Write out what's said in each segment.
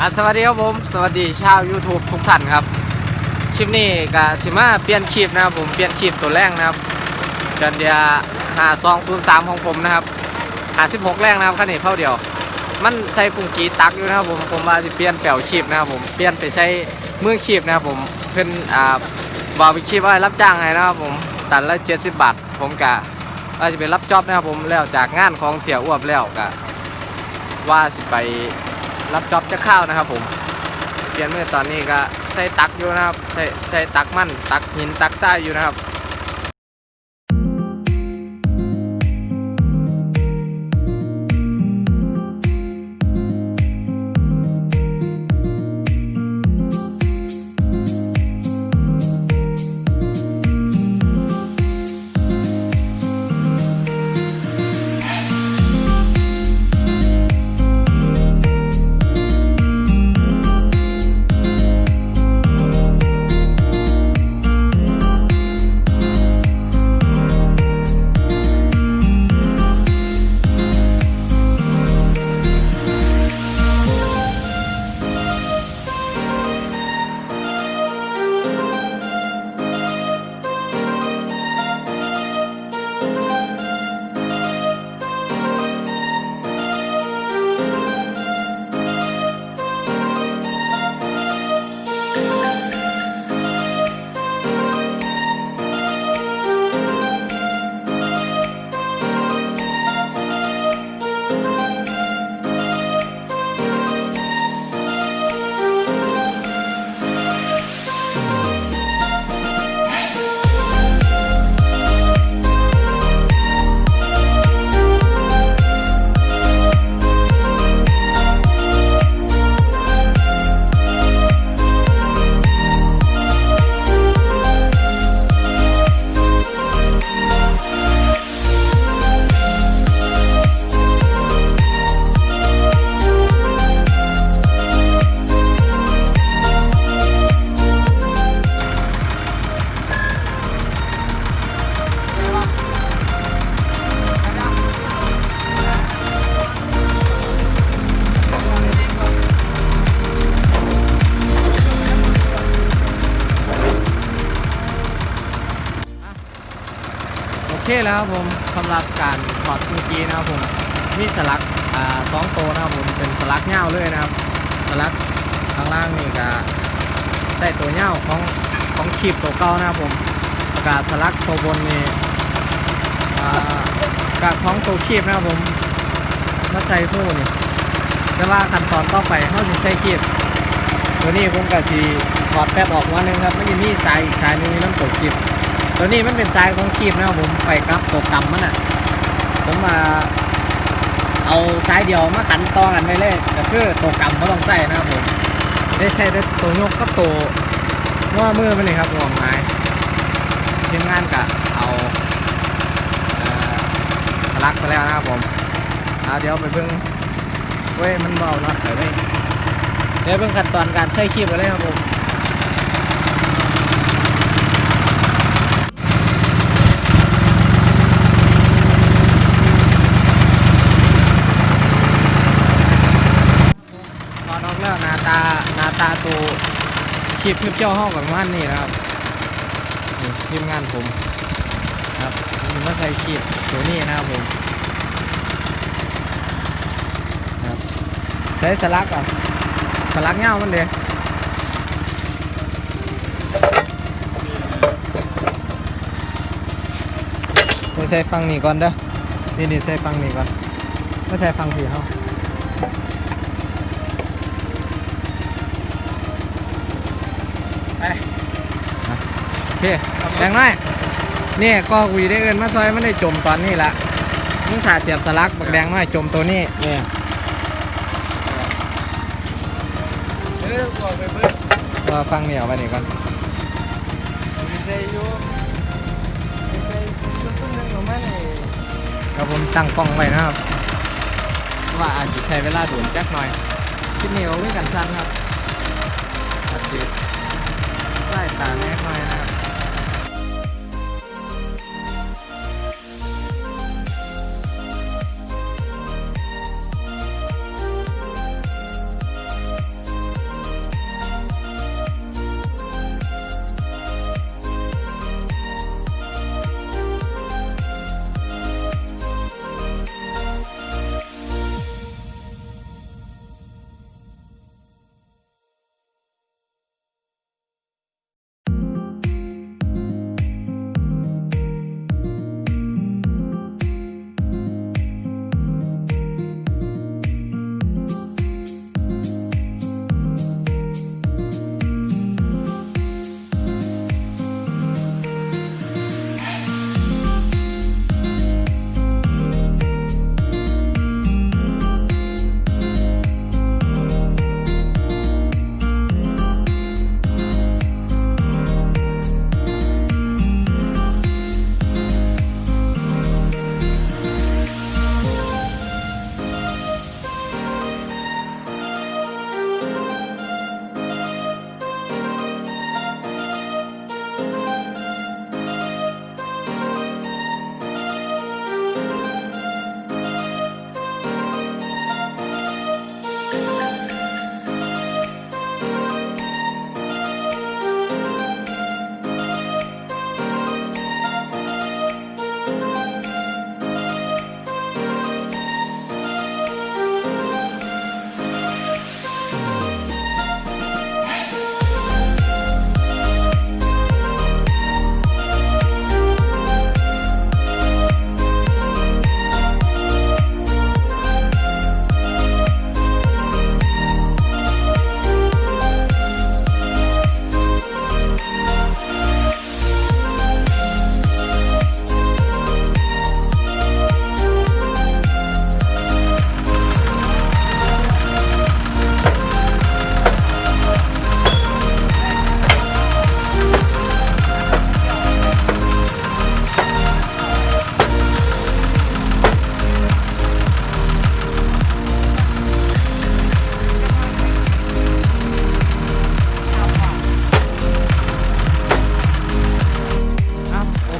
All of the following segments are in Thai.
อะสวัสดีครับผม สวัสดีชาว YouTube ทุกท่านครับ คลิปนี้กสิมาเปลี่ยนคลิปนะครับผม เปลี่ยนคลิปตัวแรกนะครับจนเดียหาซองศูนย์สามของผมนะครับหาสิบหกแรกนะครับคันนี้เท่าเดียว มันใส่ปุ่งกีตักอยู่นะครับผม ผมว่าจะเปลี่ยนแปลวคลิปนะครับผม เปลี่ยนไปใช้มือคลิปนะครับผม เพิ่นอ่าบอกไปคลิปว่ารับจ้างให้นะครับผม ตัดละเจ็ดสิบบาท ผมกะว่าจะเป็นรับจ็อบนะครับผม แล้วจากงานของเสียอ้วบแล้วกะว่าสิไป รับจ็อบจะเข้าวนะครับผมเปลี่ยนมือตอนนี้ก็ใส่ตักอยู่นะครับใส่ใส่ตักมั่นตักหินตักทรายอยู่นะครับ โอเครับผมสำหรับการถอดเมื่อกี้นะครับผมมีสลักอ่าสองโตนะครับผมเป็นสลักเง่าเลยนะครับ สลักข้างล่างนี่ก็ใส่ตัวเง่าของของขีบตัวเก่านะครับผมแล้วกาสลักตัวบนนี่อ่ากาของตัวขีบนะครับผมมาใส่หู้นี่แต่ว่าขั้นตอนต่อไปเขาจะใส่ขีบตัวนี้ผมก็สีถอดแป๊บออกมาหนึงครับมันจะมีสายอีกสายหนึงมีน้ำตกขีบ ตัวนี้มันเป็นสายของคีบนะครับผมไปครับตัวกำมันอะ ผมมาเอาสายเดียวมาขันต่อกันไปเลยก็คือตัวกำก็ต้องใส่นะครับผมได้ใส่แต่ตัวยกกับตัวง้อมือไปเลยครับผมไม้ทีมงานกะเอาสลักไปแล้วนะครับผมเอาเดี๋ยวไปเบิ่งเว้ยมันเบาเนาะเดี๋ยวเดี๋ยวเบิ่งขั้นตอนการใส่คีบกันเลยครับผม ถอดออกแล้วหน้าตาหน้าตาตัวค ลิปคลิปเจ้าห้องกับมันนี่นะครับนี่ทีมงานผมครับผมมาใส่คลิปตัวนี้นะครับผมครับใส่สลักก่อนสลักเงามันเด้ใส่ฟังนี่ก่อนเด้อนี่นี่ใส่ฟังนี่ก่อนไม่ใส่ฟังผีเขา เคแรงน้อยนี่ก็กุยได้เอินมาซอยไมันได้จมตอนนี้ละมึงถ่าเสียบสลักบักแดงน้อยจมตัวนี้นี่เออบอไปเบิ่งว่าฟังเหนียวไปหนี่ก่อนมีใจอยู่มีใจชุดๆหนึงของมันนี่ครับผมตั้งกล้องไว้นะครับ ว่าอาจจะใช้เวลาด่วนจักหน่อยคลิปนี้เอาไว้กันสั้นครับอาจจะไล่ตาแน่หน่อยนะครับ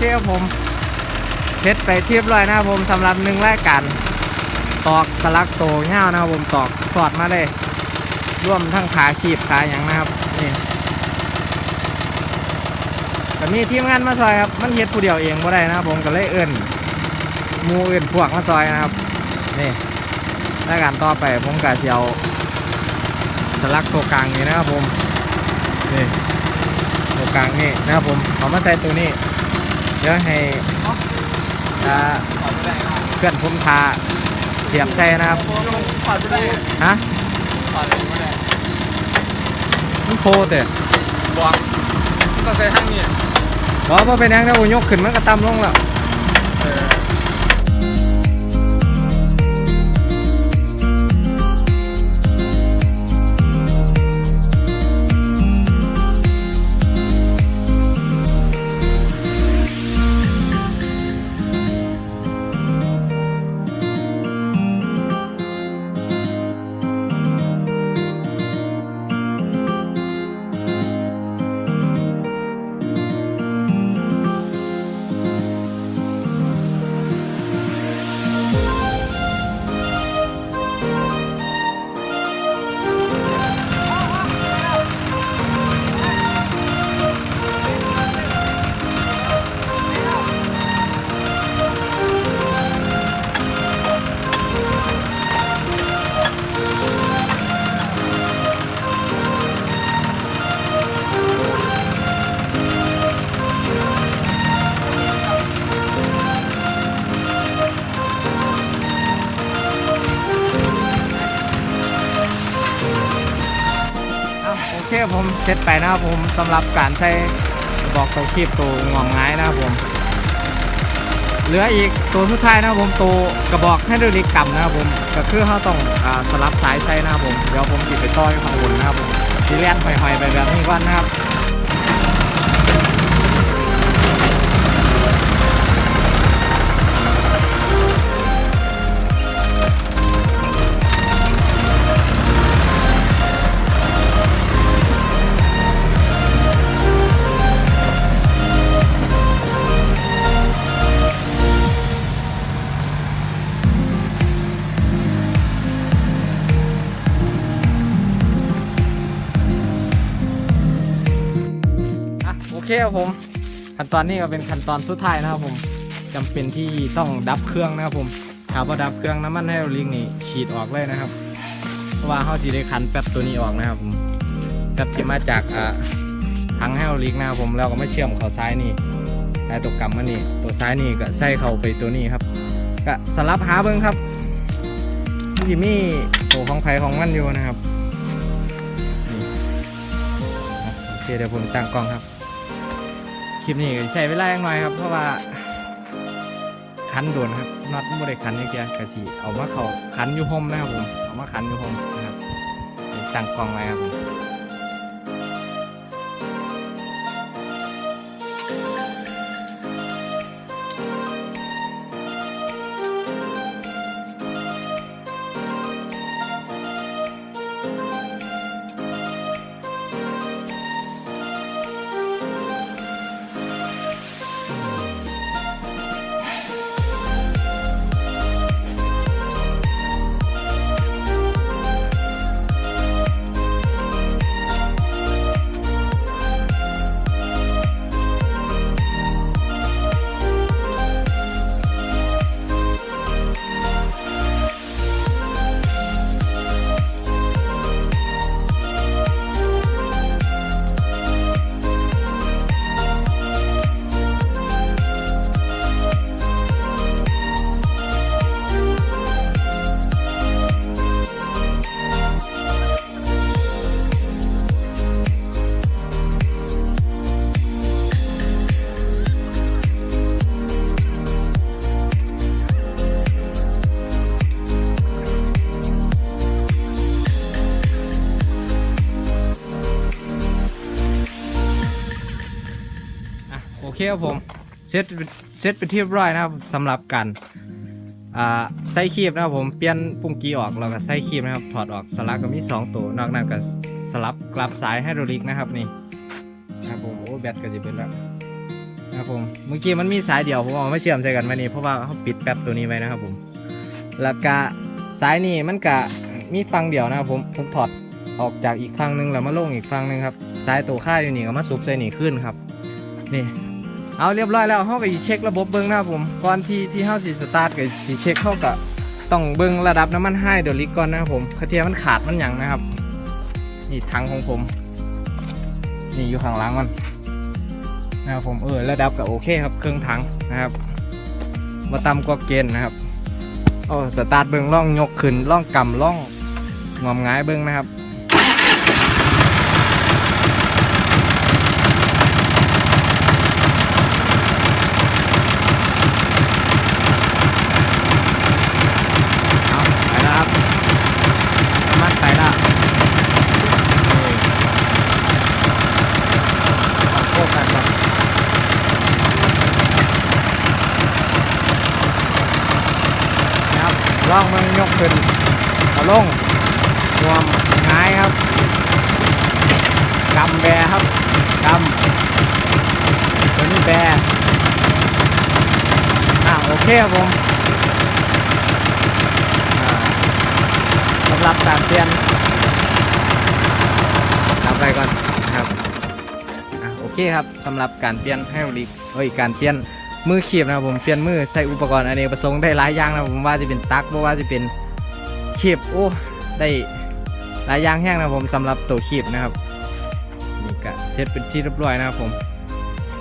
เคครับผมเช็ดไปเทียบร้อยนะครับผมสำหรับหนึ่งแรายการตอกสลักโตเงานะครับผมตอกสอดมาเลยร่วมทั้งขาขีบขาอย่างนะครับนี่แต่มีทีมงานมาซอยครับมันเฮ็ดผู้เดียวเองบ่ได้นะครับผมก็เลยเอิ้นมูเอิ้นพวกมาซอยนะครับนี่รายการต่อไปผมก็สิเอาสลักตัวกลางนี่นะครับผมนี่ตัวกลางนี่นะครับผมเอามาใส่ตัวนี้ เดี๋ยวให้อ่าถอดไม่ได้ครับเพื่อนผมทาเสียบใส่นะครับถอดไม่ได้ฮะถอดไม่ได้มันโพเตะบอกต้องใส่ทั้งนี้บอกว่าเป็นหยังถ้าโอยกขึ้นมันก็ต่ำลงแล้ว ผมเช็ดไปนะครับผมสำหรับการใช้บอกตัวคีบตัวงอมง่ายนะครับผม เหลืออีกตัวสุดท้ายนะครับผมตัวกระบอกให้ดูดิกรรมนะครับผมก็คือเขาต้องอสลับสายใส่นะครับผมเดี๋ยวผมจิไปต่อยข้างบนนะครับผมทีเลียนหอยๆไปแบบนี้ก่อนนะครับ เคครับผม ขั้นตอนนี้ก็เป็นขั้นตอนสุดท้ายนะครับผมจำเป็นที่ต้องดับเครื่องนะครับผมถ้าพอดับเครื่องน้ำมันไฮโดรลิกนี่ฉีดออกเลยนะครับเพราะว่าเขาจะได้คันแป๊บตัวนี้ออกนะครับผมแป๊บที่มาจากอ่าถังไฮโดรลิกนะครับผมแล้วก็มาเชื่อมเขาซ้ายนี่ซ้ายตัวกำมันนี่ตัวซ้ายนี่ก็ใส่เข้าไปตัวนี้ครับ ก็สลับหาเบิ้งครับที่มีตัวของไผของมันอยู่นะครับโอเคเดี๋ยวผมตั้งกล้องครับ ลิปนี้ใช้เวลาอย่างหน่อยครับ เพราะว่าคันโดนครับน็อตไม่ได้คันนี่เกียกระสีเอามาเขาคันอยู่ห่มนะครับผมเอามาคันอยู่ห่มนะครับตั้งกล้องไว้ครับผม คครับผมเซตเซตไปนที่รียบร้อยนะครับสำหรับการใส่คีบนะครับผมเปลี่ยนปุ่มกีออกแล้วก็ใส่คีบนะครับถอดออกสลักก็มี 2 ตัวนอกนั้นก็สลับกลับสายไฮดรอลิกนะครับนี่ครับผมโอ้แบตก็จะเป็นแล้วนะครับผมเมื่อกี้มันมีสายเดียวผมเอามาเชื่อมใส่กันมานี่เพราะว่าเขาปิดแป๊บตัวนี้ไว้นะครับผมแล้วก็สายนี่มันก็มีฟังเดียวนะครับผมผมถอดออกจากอีกฟังหนึงแล้วมาลงอีกฟังหนึงครับสายตัวค่าอยู่นี่ก็มาซุบใส่นี่ขึ้นครับนี่ เอาเรียบร้อยแล้วเขาก็เช็คระบบเบิ้งหนะครับผมก่อนที่ที่เขาสิสตาร์ทก็สิเช็คเขาก็ต้องเบิ้งระดับน้ำมันให้เดลิกก่อนนะครับผมคาเทียมันขาดมันหยังนะครับ นี่ถังของผม นี่อยู่ข้างหลังมันนะครับผมเออระดับก็โอเคครับเครื่องถังนะครับมาต่ำกว่าเกณฑ์นะครับโอ้สตาร์ทเบิ้งล่องยกขึ้นล่องกำล่องงอมงายเบิ้งนะครับเอาไปแล้วครับน้ำมันไปแล้วนี่ โคกันครับนะครับ ล่องมันยกขึ้นเอาลงรวมง่ายครับกำแบครับกำตัวนี้แบอ่าโอเคครับผมสำหรับการเปลี่ยนนับไปก่อนนะครับโอเคครับสำหรับการเปลี่ยนไฮดรอลิกเอ้ยการเปลี่ยน มือขีบนะครับผมเปลี่ยนมือใส่อุปกรณ์อเนกประสงค์ได้หลายอย่างนะผมว่าจะเป็นตักว่าจะเป็นขีบโอ้ได้หลายอย่างแห้งนะผมสำหรับตัวขีบนะครับนี่ก็เสร็จเป็นที่เรียบร้อยนะครับผม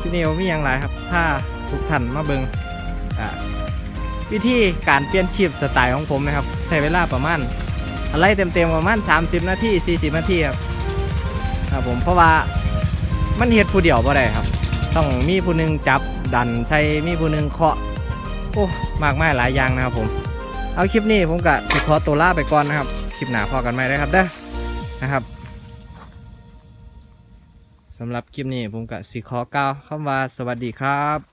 ที่นี่มีอย่างไรครับ ถ้าทุกท่านมาเบิงอ่าวิธีการเปลี่ยนขีบสไตล์ของผมนะครับใช้เวลาประมาณอะไรเต็มๆประมาณ 30 นาที40 นาทีครับครับผมเพราะว่ามันเฮ็ดผู้เดียวบ่ได้ครับ ต้องมีผู้หนึงจับ ดันใช้มีผู้หนึงเคาะโอ้มากมายหลายอย่างนะครับผม เอาคลิปนี้ผมก็สิขอตัวลาไปก่อนนะครับ คลิปหน้าพอกันไหมนะครับเด้อนะครับสำหรับคลิปนี้ผมกับสิขอกล่าวคำว่าสวัสดีครับ